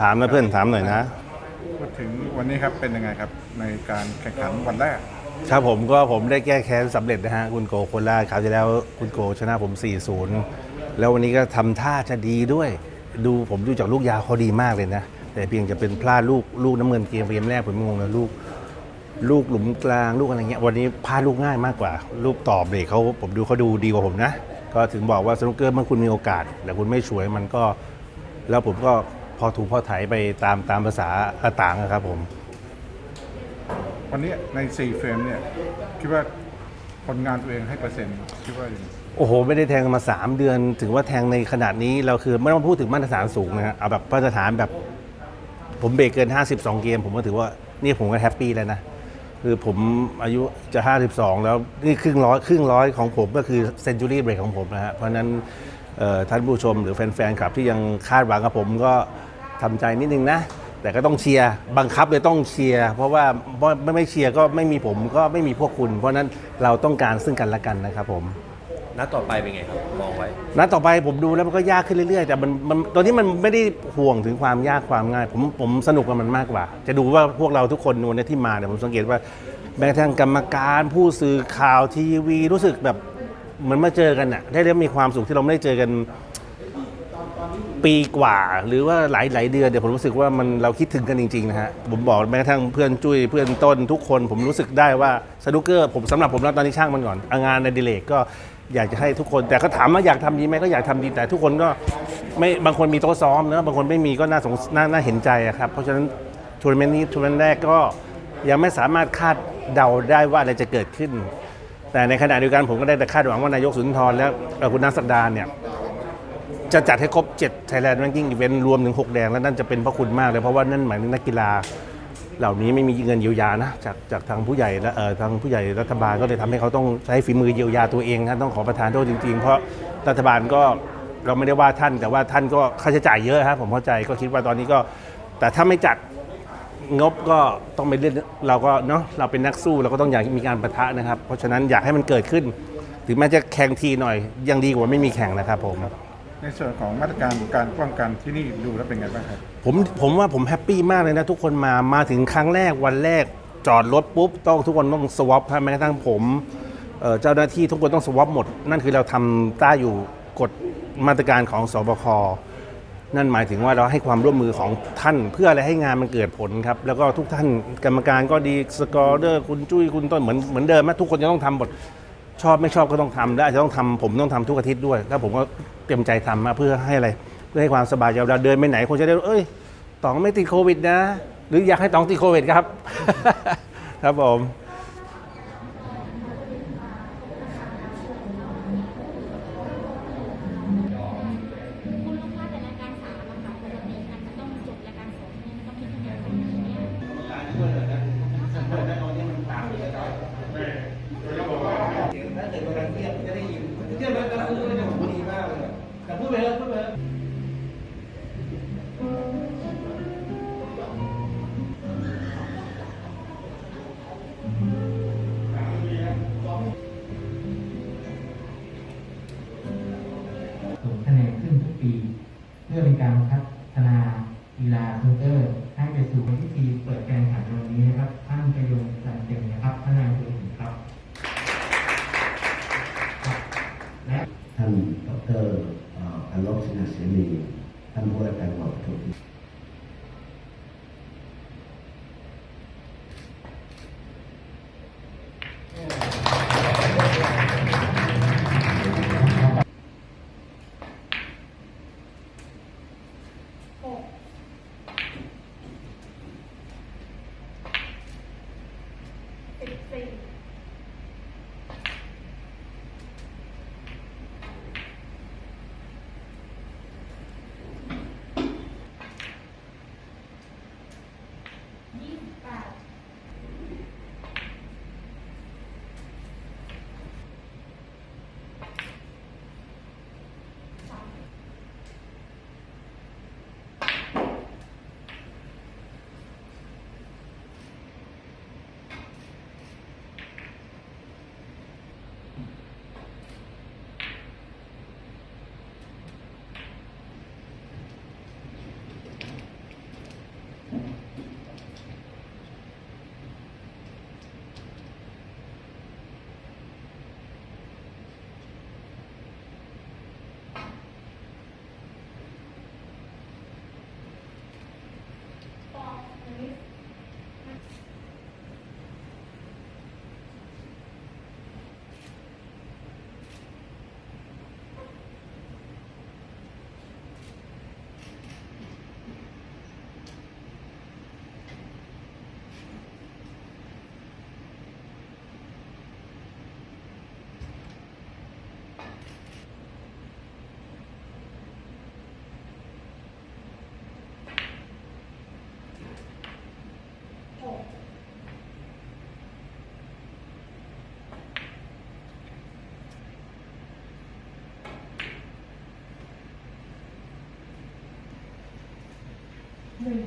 ถามนะเพื่อนถามหน่อยนะ พูดถึงวันนี้ครับเป็นยังไงครับ ในการแข่งขันวันแรก ครับผมก็ผมได้แก้แค้นสำเร็จนะฮะคุณโกโคนล่าคราวที่แล้วคุณโกชนะผม 4-0 แล้ววันนี้ก็ทำท่าจะดีด้วย ดูผมดูจากลูกยาวเขาดีมากเลยนะ แต่เพียงจะเป็นพลาดลูกลูกน้ำเงินเกมเกมแรกผมงงเลยลูก ลูกหลุมกลางลูกอะไรเงี้ยวันนี้พลาดลูกง่ายมากกว่า ลูกตอบเบรกเขาผมดูเขาดูดีกว่าผมนะ ก็ถึงบอกว่าสนุกเกอร์เมื่อคุณมีโอกาส แต่คุณไม่ช่วยมันก็ แล้วผมก็ พอถูกพอไถไปตามตามภาษาอาต่างอะครับผมวันนี้ใน4เฟรมเนี่ยคิดว่าผลงานตัวเองให้เปอร์เซ็นต์คิดว่ายังไงโอ้โห ไม่ได้แทงกันมา 3 เดือน ถึงว่าแทงในขนาดนี้เราคือไม่ต้องพูดถึงมาตรฐานสูงนะฮะเอาแบบมาตรฐานแบบ ผมเบรกเกิน 52 เกม ผมก็ถือว่านี่ผมก็แฮปปี้แล้วนะ คือผมอายุจะ 52 แล้วนี่ครึ่งร้อยครึ่งร้อยของผมก็คือเซนจูรี่เบรกของผมนะฮะเพราะฉะนั้นเอ่อ ท่านผู้ชมหรือแฟนๆครับที่ยังคาดหวังกับผมก็ทำใจนิดนึงนะ แต่ก็ต้องเชียร์บังคับเลยต้องเชียร์เพราะว่าไม่ไม่เชียร์ก็ไม่มีผมก็ไม่มีพวกคุณ เพราะฉะนั้นเราต้องการซึ่งกันและกันนะครับผมนัดต่อไปเป็นไงครับมองไว้นัดต่อไปผมดูแล้วมันก็ยากขึ้นเรื่อยๆ แต่มันมันตอนนี้มันไม่ได้ห่วงถึงความยากความง่าย ผมผมสนุกกับมันมากกว่า จะดูว่าพวกเราทุกคนวันนี้ที่มาเนี่ยผมสังเกตว่าแม้กระทั่งกรรมการผู้สื่อข่าวทีวีรู้สึกแบบเห มือนมาเจอกันอะได้แล้วมีความสุขที่เราไม่ได้เจอกันปีกว่า หรือว่าหลายหลายเดือนเดี๋ยวผมรู้สึกว่ามันเราคิดถึงกันจริงๆนะฮะผมบอกแม้กระทั่งเพื่อนจุ้ยเพื่อนต้นทุกคนผมรู้สึกได้ว่าสนุกเกอร์ผมสำหรับผมแล้วตอนนี้ช่างมันก่อนงานในดิเลกก็อยากจะให้ทุกคน แต่เขาถามว่าอยากทำดีไหมก็อยากทำดีแต่ทุกคนก็ไม่บางคนมีโต๊ะซ้อมนะบางคนไม่มีก็น่าสงน่าน่าเห็นใจครับเพราะฉะนั้นทัวร์นาเมนต์นี้ทัวร์นาเมนต์แรกก็ยังไม่สามารถคาดเดาได้ว่าอะไรจะเกิดขึ้น แต่ในขณะเดียวกันผมก็ได้แต่คาดหวังว่านายกสุนทรและคุณนักสักดาเนี่ยจะจัดให้ครบ 7 Thailand Ranking Event รวมถึง 6 แดง แล้วนั่นจะเป็นพระคุณมากเลย เพราะว่านั่นหมายถึงนักกีฬา เหล่านี้ไม่มีเงินเยียวยานะ จากจากทางผู้ใหญ่และเอ่อทางผู้ใหญ่รัฐบาลก็เลยทำให้เขาต้องใช้ฝีมือเยียวยาตัวเองนะต้องขอประทานโทษจริง ๆ เพราะรัฐบาลก็เราไม่ได้ว่าท่าน แต่ว่าท่านก็ค่าใช้จ่ายเยอะครับผมเข้าใจก็คิดว่าตอนนี้ก็ แต่ถ้าไม่จัด งบก็ต้องเป็นเรื่องเราก็เนาะเราเป็นนักสู้เราก็ต้องอยากมีการประทะนะครับ เพราะฉะนั้นอยากให้มันเกิดขึ้น ถึงแม้จะแข่งทีหน่อย ยังดีกว่าไม่มีแข่งนะครับผม ในส่วนของมาตรการการป้องกันที่นี่ดูแล้วเป็นไงบ้างครับ ผมผมว่าผมแฮปปี้มากเลยนะ ทุกคนมามาถึงครั้งแรกวันแรกจอดรถปุ๊บต้องทุกคนต้องสวอปแม้กระทั่งผมเอ่อเจ้าหน้าที่ทุกคนต้องสวอปหมด นั่นคือเราทำต้าอยู่กฎมาตรการของสบค นั่นหมายถึงว่าเราให้ความร่วมมือของท่านเพื่ออะไรให้งานมันเกิดผลครับ แล้วก็ทุกท่านกรรมการก็ดีสกอร์เดอร์คุณจุ้ยคุณต้นเหมือนเหมือนเดิมนะทุกคนจะต้องทำหมดชอบไม่ชอบก็ต้องทำและอาจจะต้องทำผมต้องทำทุกอาทิตย์ด้วย แล้วผมก็เตรียมใจทำมาเพื่อให้อะไรเพื่อให้ความสบายใจเวลาเดินไปไหนคนจะได้รู้เอ้ยต๋องไม่ติดโควิดนะ หรืออยากให้ต๋องติดโควิดครับ ครับผม กิดเาลาเครียดจะได้ยินเครียดแล้วแล้วพูดก็จะดีมากเลยแต่พูดไปแล้วพูดไปแล้วื่อเป็นการพัฒนากีฬาสเกอร์ให้ไปสู่ในที่เปิดการแข่งขันวันนี้นะครับ ท่านประยงจันเต็มนะครับท่านนายกครับ และ ท่านดรเอ่อพันลบสินห เสนีท่านผู้ว่าการจังหวัดปทุ ม